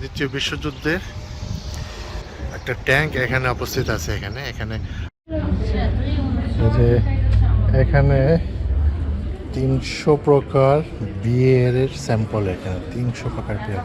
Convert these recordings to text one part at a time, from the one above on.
দ্বিতীয় বিশ্বযুদ্ধের একটা ট্যাঙ্ক এখানে উপস্থিত আছে এখানে এখানে। যে এখানে তিনশো প্রকার বিয়ের স্যাম্পল এখানে, তিনশো প্রকার বিয়ার।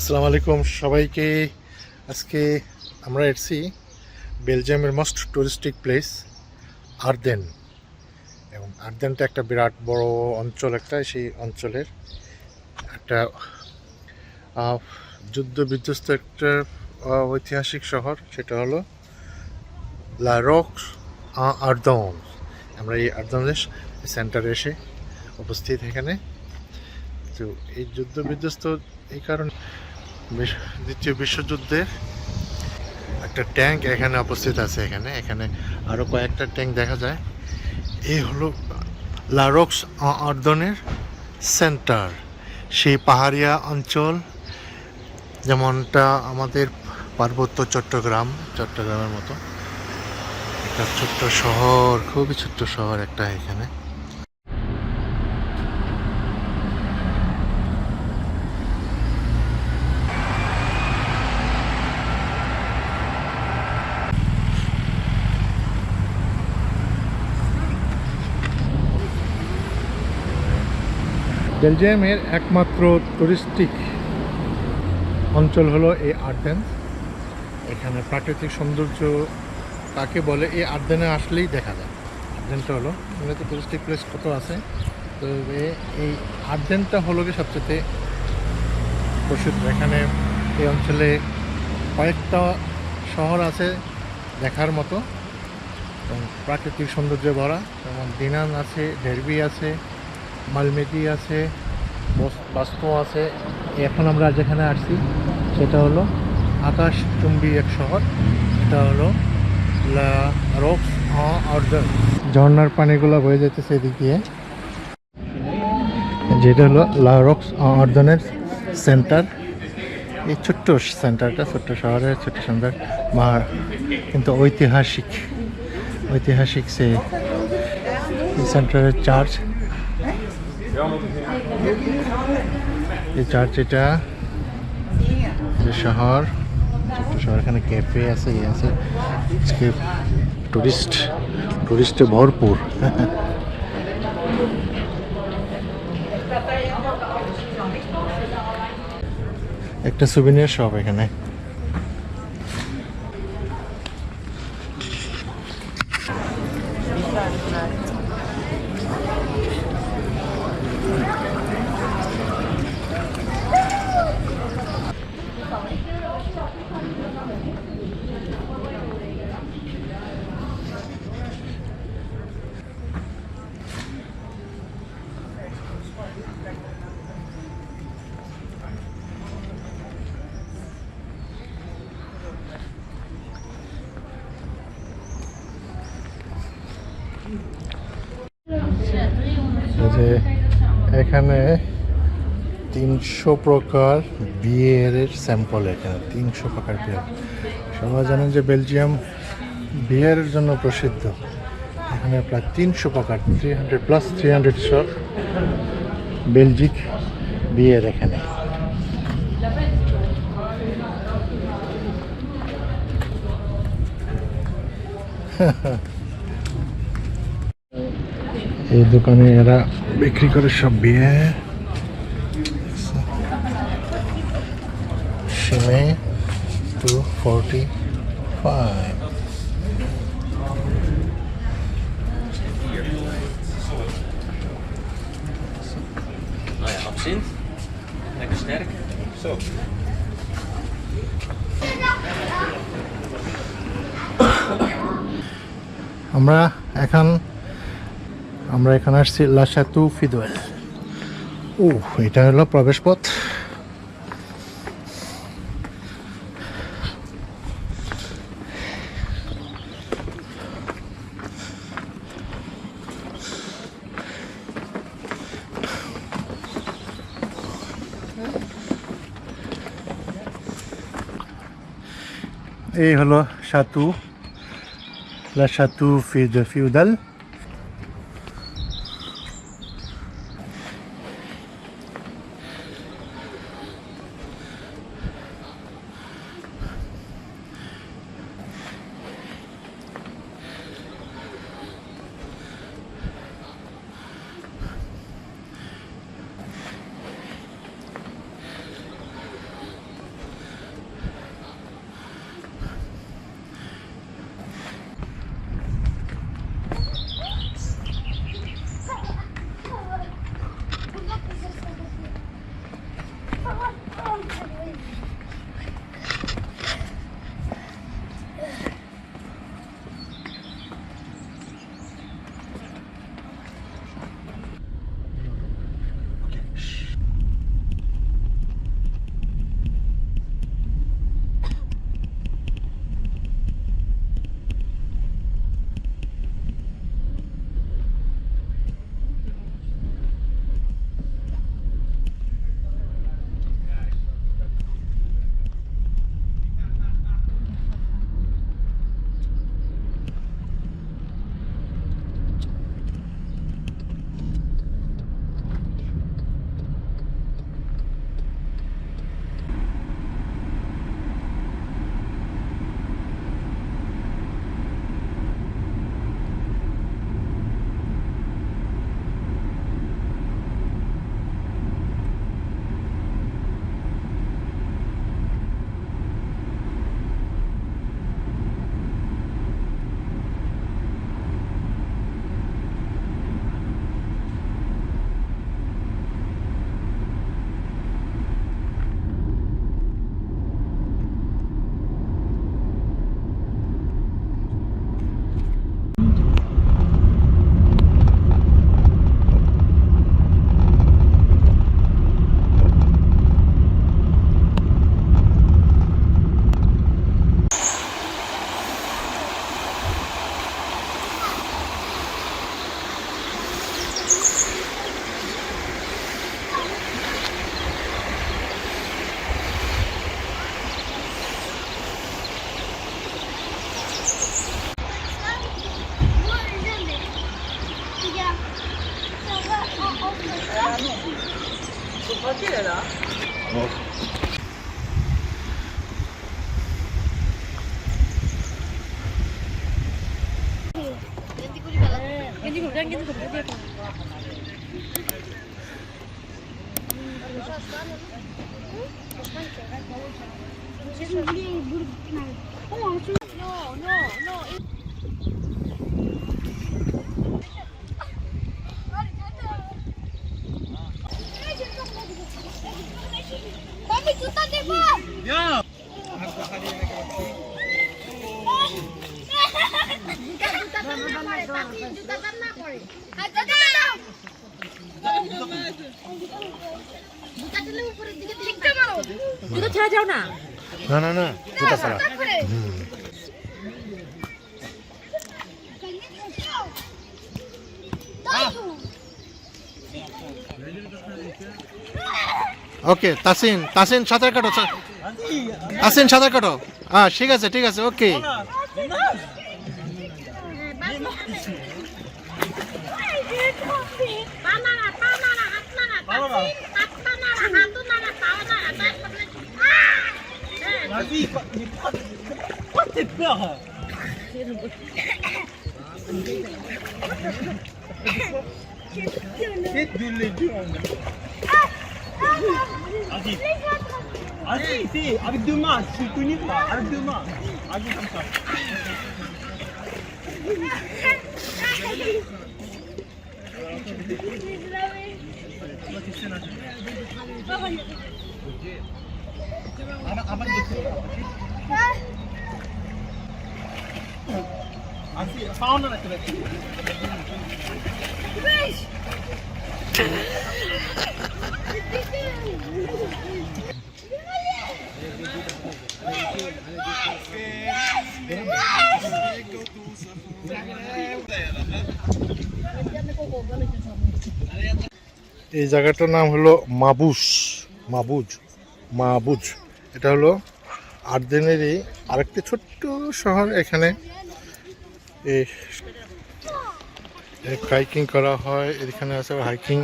আসসালামু আলাইকুম সবাইকে। আজকে আমরা এসেছি বেলজিয়ামের মোস্ট টুরিস্টিক প্লেস আর্দেন। এবং আর্দেনটা একটা বিরাট বড় অঞ্চল একটা, সেই অঞ্চলের একটা যুদ্ধ বিধ্বস্ত একটা ঐতিহাসিক শহর, সেটা হলো লা রক্স আর্দন। আমরা এই আর্দনের সেন্টারে এসে উপস্থিত এখানে। তো এই যুদ্ধ বিধ্বস্ত এই কারণে দ্বিতীয় বিশ্বযুদ্ধের একটা ট্যাঙ্ক এখানে উপস্থিত আছে এখানে। এখানে আরও কয়েকটা ট্যাঙ্ক দেখা যায়। এই হলো লারক্স আর্দনের সেন্টার। সেই পাহাড়িয়া অঞ্চল, যেমনটা আমাদের পার্বত্য চট্টগ্রাম, চট্টগ্রামের মতো। একটা ছোট্ট শহর, খুবই ছোট্ট শহর একটা এখানে। বেলজিয়ামের একমাত্র টুরিস্টিক অঞ্চল হলো এই আর্দেন এখানে প্রাকৃতিক সৌন্দর্য তাকে বলে এই আর্দেনে আসলেই দেখা যায়। আর্দেনটা হলো, এখানে তো টুরিস্টিক প্লেস কত আছে? তো এই আর্দেনটা হলো কি সবচেয়ে প্রসিদ্ধ। এখানে এই অঞ্চলে কয়েকটা শহর আছে দেখার মতো। এবং প্রাকৃতিক সৌন্দর্য ভরা। যেমন দিনান আছে ডেরবি আছে মালমেটি আছে, বস- বাস্তু আছে। এখন আমরা যেখানে আসছি, সেটা হলো আকাশ চুম্বী এক শহর। এটা হলো রক্স ঝর্নার পানিগুলো বয়ে যেতেছে এদিক দিয়ে। যেটা হলো লা রক্স অর্ডনের সেন্টার। এই ছোট্ট সেন্টারটা, ছোট্ট শহরের ছোট্ট সেন্টার মা কিন্তু ঐতিহাসিক ঐতিহাসিক সে সেন্টারের চার্চ এই চার্চ এটা যে শহর। ছোট্ট শহর এখানে ক্যাফে আছে ইয়ে আছে। আজকে টুরিস্ট টুরিস্টে ভরপুর। একটা সুবিনিয়ার শপ এখানে এই যে এখানে তিনশো প্রকার বিয়ের স্যাম্পল এখানে, তিনশো প্রকার বিয়ার সবাই জানেন যে বেলজিয়াম বিয়ারের জন্য প্রসিদ্ধ। এখানে প্রায় তিনশো প্রকার three hundred plus three hundred shop বেলজিক বিয়ের এখানে। এই দোকানে এরা বিক্রি করে সব বিয়ে। সিমে টু ফোরটি ফাইভ। আমরা এখন আমরা এখানে আসছি লাসাতু ফিদোয়েল ও এটা হলো প্রবেশ পথ। এই হলো সাতু Hindi gulda, hindi gulda diye ko. No, no, no. জুতো ছেড়ে যাও না। না না না জুতা ছাড়া। হঠাৎ করে হুম। ওকে তাসিন তাসিন সাঁতার কাটো তাসিন সাঁতার কাটো। হ্যাঁ ঠিক আছে ঠিক আছে ওকে। T'es peur. Vas-y. Vas-y, c'est avec deux mains, tu ne connais pas, avec deux mains. Vas-y, comme ça. Así, এই জায়গাটার নাম হলো মাবুস মাবুজ মাবুজ। এটা হলো আর্দেনেরই আরেকটি ছোট্ট শহর এখানে। এই হাইকিং করা হয়, এখানে আছে হাইকিং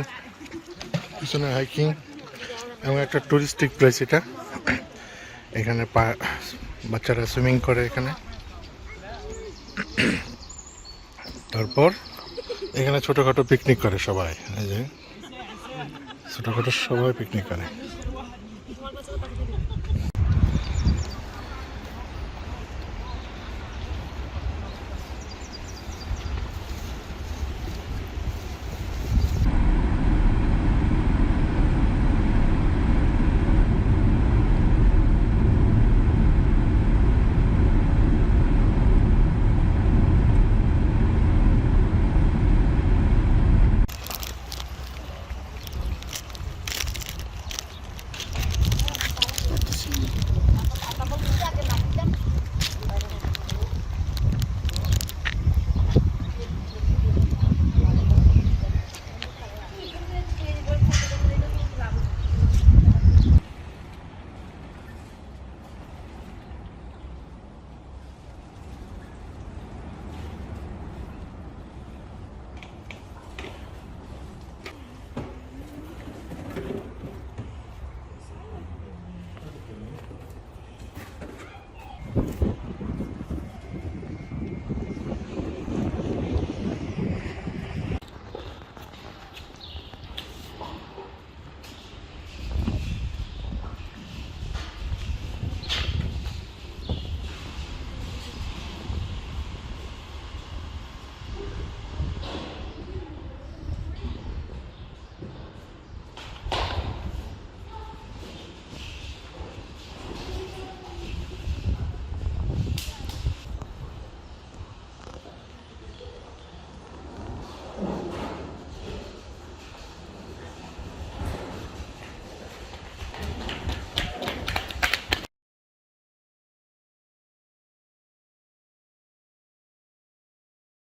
পিছনে হাইকিং এবং একটা টুরিস্টিক প্লেস এটা। এখানে বাচ্চারা সুইমিং করে এখানে। তারপর এখানে ছোটোখাটো পিকনিক করে সবাই, এই যে। ছোটোখাটো সবাই পিকনিক করে।